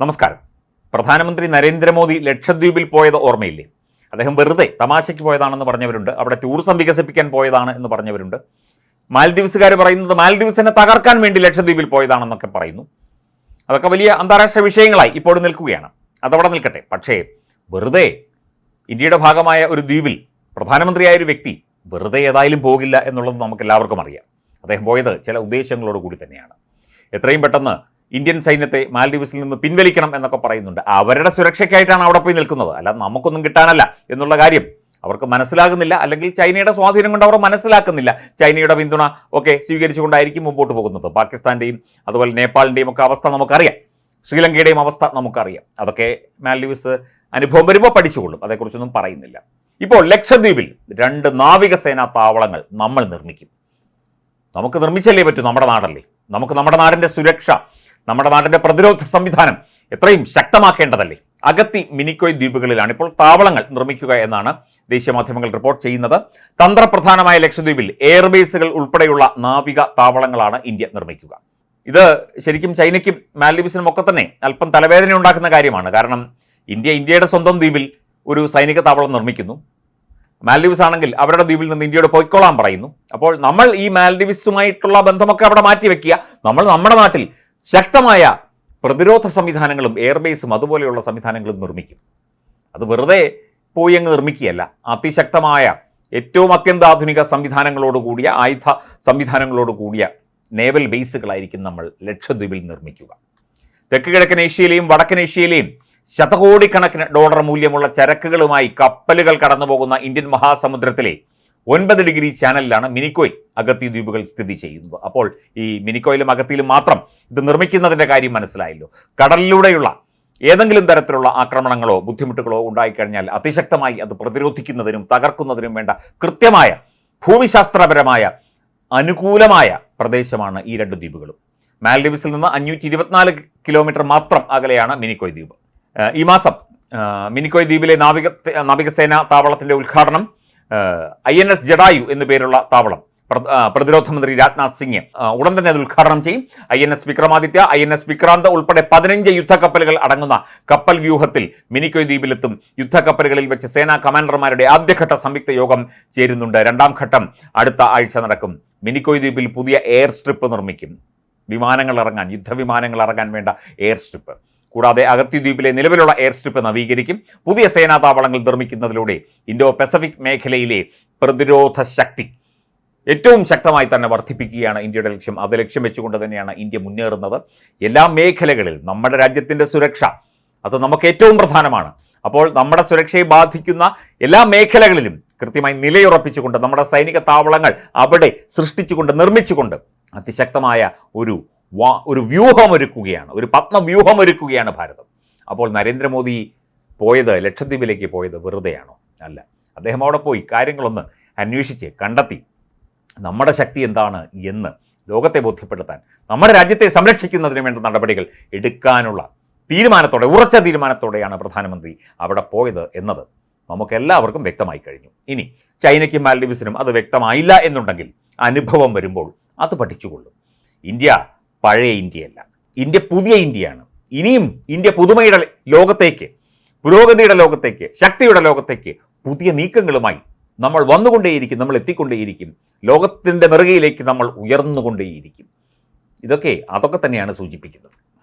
നമസ്കാരം. പ്രധാനമന്ത്രി നരേന്ദ്രമോദി ലക്ഷദ്വീപിൽ പോയത് ഓർമ്മയില്ലേ? അദ്ദേഹം വെറുതെ തമാശയ്ക്ക് പോയതാണെന്ന് പറഞ്ഞവരുണ്ട്. അവിടെ ടൂറിസം വികസിപ്പിക്കാൻ പോയതാണ് എന്ന് പറഞ്ഞവരുണ്ട്. മാൽദീവ്സുകാർ പറയുന്നത് മാൽദീവ്സിനെ തകർക്കാൻ വേണ്ടി ലക്ഷദ്വീപിൽ പോയതാണെന്നൊക്കെ പറയുന്നു. അതൊക്കെ വലിയ അന്താരാഷ്ട്ര വിഷയങ്ങളായി ഇപ്പോൾ നിൽക്കുകയാണ്. അതവിടെ നിൽക്കട്ടെ. പക്ഷേ വെറുതെ ഇന്ത്യയുടെ ഭാഗമായ ഒരു ദ്വീപിൽ പ്രധാനമന്ത്രിയായ ഒരു വ്യക്തി വെറുതെ ഏതായാലും പോകില്ല എന്നുള്ളത് നമുക്ക് എല്ലാവർക്കും അറിയാം. അദ്ദേഹം പോയത് ചില ഉദ്ദേശങ്ങളോട് കൂടി തന്നെയാണ്. എത്രയും പെട്ടെന്ന് ഇന്ത്യൻ സൈന്യത്തെ മാലദ്വീപ്സിൽ നിന്ന് പിൻവലിക്കണം എന്നൊക്കെ പറയുന്നുണ്ട്. അവരുടെ സുരക്ഷയ്ക്കായിട്ടാണ് അവിടെ പോയി നിൽക്കുന്നത്. അല്ലാതെ നമുക്കൊന്നും കിട്ടാനല്ല എന്നുള്ള കാര്യം അവർക്ക് മനസ്സിലാകുന്നില്ല. അല്ലെങ്കിൽ ചൈനയുടെ സ്വാധീനം കൊണ്ട് അവർ മനസ്സിലാക്കുന്നില്ല. ചൈനയുടെ പിന്തുണ ഒക്കെ സ്വീകരിച്ചുകൊണ്ടായിരിക്കും മുമ്പോട്ട് പോകുന്നത്. പാകിസ്ഥാന്റെയും അതുപോലെ നേപ്പാളിന്റെയും ഒക്കെ അവസ്ഥ നമുക്കറിയാം. ശ്രീലങ്കയുടെയും അവസ്ഥ നമുക്കറിയാം. അതൊക്കെ മാലദ്വീപ്സ് അനുഭവം വരുമ്പോൾ പഠിച്ചുകൊള്ളും. അതേക്കുറിച്ചൊന്നും പറയുന്നില്ല. ഇപ്പോൾ ലക്ഷദ്വീപിൽ രണ്ട് നാവികസേനാ താവളങ്ങൾ നമ്മൾ നിർമ്മിക്കും. നമുക്ക് നിർമ്മിച്ചല്ലേ പറ്റൂ നമ്മുടെ നാടല്ലേ? നമുക്ക് നമ്മുടെ നാടിന്റെ സുരക്ഷ നമ്മുടെ നാടിന്റെ പ്രതിരോധ സംവിധാനം എത്രയും ശക്തമാക്കേണ്ടതല്ലേ? അഗത്തി മിനിക്കോയ് ദ്വീപുകളിലാണ് ഇപ്പോൾ താവളങ്ങൾ നിർമ്മിക്കുക എന്നാണ് ദേശീയ മാധ്യമങ്ങൾ റിപ്പോർട്ട് ചെയ്യുന്നത്. തന്ത്രപ്രധാനമായ ലക്ഷദ്വീപിൽ എയർബേസുകൾ ഉൾപ്പെടെയുള്ള നാവിക താവളങ്ങളാണ് ഇന്ത്യ നിർമ്മിക്കുക. ഇത് ശരിക്കും ചൈനയ്ക്കും മാൽഡീവ്സിനും ഒക്കെ തന്നെ അല്പം തലവേദന ഉണ്ടാക്കുന്ന കാര്യമാണ്. കാരണം ഇന്ത്യ ഇന്ത്യയുടെ സ്വന്തം ദ്വീപിൽ ഒരു സൈനിക താവളം നിർമ്മിക്കുന്നു. മാൽഡീവ്സ് ആണെങ്കിൽ അവരുടെ ദ്വീപിൽ നിന്ന് ഇന്ത്യയോട് പോയിക്കോളാൻ പറയുന്നു. അപ്പോൾ നമ്മൾ ഈ മാൽഡീവ്സുമായിട്ടുള്ള ബന്ധമൊക്കെ അവിടെ മാറ്റി വെക്കുക നമ്മൾ നമ്മുടെ നാട്ടിൽ ശക്തമായ പ്രതിരോധ സംവിധാനങ്ങളും എയർബേസും അതുപോലെയുള്ള സംവിധാനങ്ങളും നിർമ്മിക്കും. അത് വെറുതെ പോയി അങ്ങ് നിർമ്മിക്കുകയല്ല. അതിശക്തമായ ഏറ്റവും അത്യന്താധുനിക സംവിധാനങ്ങളോട് കൂടിയ ആയുധ സംവിധാനങ്ങളോട് കൂടിയ നേവൽ ബേസുകളായിരിക്കും നമ്മൾ ലക്ഷദ്വീപിൽ നിർമ്മിക്കുക. തെക്ക് കിഴക്കൻ ഏഷ്യയിലെയും വടക്കൻ ഏഷ്യയിലെയും ശതകോടിക്കണക്കിന് ഡോളർ മൂല്യമുള്ള ചരക്കുകളുമായി കപ്പലുകൾ കടന്നു പോകുന്ന ഇന്ത്യൻ മഹാസമുദ്രത്തിലെ ഒൻപത് ഡിഗ്രി ചാനലിലാണ് മിനിക്കോയ് അഗത്തി ദ്വീപുകൾ സ്ഥിതി ചെയ്യുന്നത്. അപ്പോൾ ഈ മിനിക്കോയിലും അഗത്തിയിലും മാത്രം ഇത് നിർമ്മിക്കുന്നതിന്റെ കാര്യം മനസ്സിലായല്ലോ. കടലിലൂടെയുള്ള ഏതെങ്കിലും തരത്തിലുള്ള ആക്രമണങ്ങളോ ബുദ്ധിമുട്ടുകളോ ഉണ്ടായിക്കഴിഞ്ഞാൽ അതിശക്തമായി അത് പ്രതിരോധിക്കുന്നതിനും തകർക്കുന്നതിനും വേണ്ട കൃത്യമായ ഭൂമിശാസ്ത്രപരമായ അനുകൂലമായ പ്രദേശമാണ് ഈ രണ്ട് ദ്വീപുകളും. മാൽഡീവ്സിൽ നിന്ന് അഞ്ഞൂറ്റി ഇരുപത്തിനാല് കിലോമീറ്റർ മാത്രം അകലെയാണ് മിനിക്കോയ് ദ്വീപ്. ഈ മാസം മിനിക്കോയ് ദ്വീപിലെ നാവിക നാവികസേന താവളത്തിന്റെ ഉദ്ഘാടനം ഐ എൻ എസ് ജഡായു എന്നു പേരുള്ള താവളം. പ്രതിരോധ മന്ത്രി രാജ്നാഥ് സിംഗ് ഉടൻ തന്നെ അത് ഉദ്ഘാടനം ചെയ്യും. I N S Vikramaditya I N S Vikrant ഉൾപ്പെടെ പതിനഞ്ച് യുദ്ധക്കപ്പലുകൾ അടങ്ങുന്ന കപ്പൽ വ്യൂഹത്തിൽ മിനിക്കോയ് ദ്വീപിലെത്തും. യുദ്ധക്കപ്പലുകളിൽ വെച്ച് സേനാ കമാൻഡർമാരുടെ ആദ്യഘട്ട സംയുക്ത യോഗം ചേരുന്നുണ്ട്. രണ്ടാം ഘട്ടം അടുത്ത ആഴ്ച നടക്കും. മിനിക്കോയ് ദ്വീപിൽ പുതിയ എയർ സ്ട്രിപ്പ് നിർമ്മിക്കും. വിമാനങ്ങൾ ഇറങ്ങാൻ യുദ്ധവിമാനങ്ങൾ ഇറങ്ങാൻ വേണ്ട എയർ സ്ട്രിപ്പ്. കൂടാതെ അഗത്തി ദ്വീപിലെ നിലവിലുള്ള എയർ സ്ട്രിപ്പ് നവീകരിക്കും. പുതിയ സേനാ താവളങ്ങൾ നിർമ്മിക്കുന്നതിലൂടെ ഇൻഡോ പസഫിക് മേഖലയിലെ പ്രതിരോധ ശക്തി ഏറ്റവും ശക്തമായി തന്നെ വർദ്ധിപ്പിക്കുകയാണ് ഇന്ത്യയുടെ ലക്ഷ്യം. അത് ലക്ഷ്യം വെച്ചുകൊണ്ട് തന്നെയാണ് ഇന്ത്യ മുന്നേറുന്നത്. എല്ലാ മേഖലകളിൽ നമ്മുടെ രാജ്യത്തിന്റെ സുരക്ഷ അത് നമുക്ക് ഏറ്റവും പ്രധാനമാണ്. അപ്പോൾ നമ്മുടെ സുരക്ഷയെ ബാധിക്കുന്ന എല്ലാ മേഖലകളിലും കൃത്യമായി നിലയുറപ്പിച്ചുകൊണ്ട് നമ്മുടെ സൈനിക താവളങ്ങൾ അവിടെ സൃഷ്ടിച്ചുകൊണ്ട് നിർമ്മിച്ചുകൊണ്ട് അതിശക്തമായ ഒരു വാ ഒരു വ്യൂഹമൊരുക്കുകയാണ് ഒരു പത്മവ്യൂഹം ഒരുക്കുകയാണ് ഭാരതം. അപ്പോൾ നരേന്ദ്രമോദി പോയത് ലക്ഷദ്വീപിലേക്ക് പോയത് വെറുതെയാണോ? അല്ല. അദ്ദേഹം അവിടെ പോയി കാര്യങ്ങളൊന്ന് അന്വേഷിച്ച് കണ്ടെത്തി. നമ്മുടെ ശക്തി എന്താണ് എന്ന് ലോകത്തെ ബോധ്യപ്പെടുത്താൻ നമ്മുടെ രാജ്യത്തെ സംരക്ഷിക്കുന്നതിന് വേണ്ട നടപടികൾ എടുക്കാനുള്ള തീരുമാനത്തോടെ ഉറച്ച തീരുമാനത്തോടെയാണ് പ്രധാനമന്ത്രി അവിടെ പോയത് എന്നത് നമുക്കെല്ലാവർക്കും വ്യക്തമായി കഴിഞ്ഞു. ഇനി ചൈനയ്ക്കും മാലദ്വീപ്സിനും അത് വ്യക്തമായില്ല എന്നുണ്ടെങ്കിൽ അനുഭവം വരുമ്പോൾ അത് പഠിച്ചുകൊള്ളും. ഇന്ത്യ പഴയ ഇന്ത്യയല്ല. ഇന്ത്യ പുതിയ ഇന്ത്യയാണ്. ഇനിയും ഇന്ത്യ പുതുമയുടെ ലോകത്തേക്ക് പുരോഗതിയുടെ ലോകത്തേക്ക് ശക്തിയുടെ ലോകത്തേക്ക് പുതിയ നീക്കങ്ങളുമായി നമ്മൾ വന്നുകൊണ്ടേയിരിക്കും നമ്മൾ എത്തിക്കൊണ്ടേയിരിക്കും. ലോകത്തിന്റെ നെറുകയിലേക്ക് നമ്മൾ ഉയർന്നുകൊണ്ടേയിരിക്കും. ഇതൊക്കെ അതൊക്കെ തന്നെയാണ് സൂചിപ്പിക്കുന്നത്.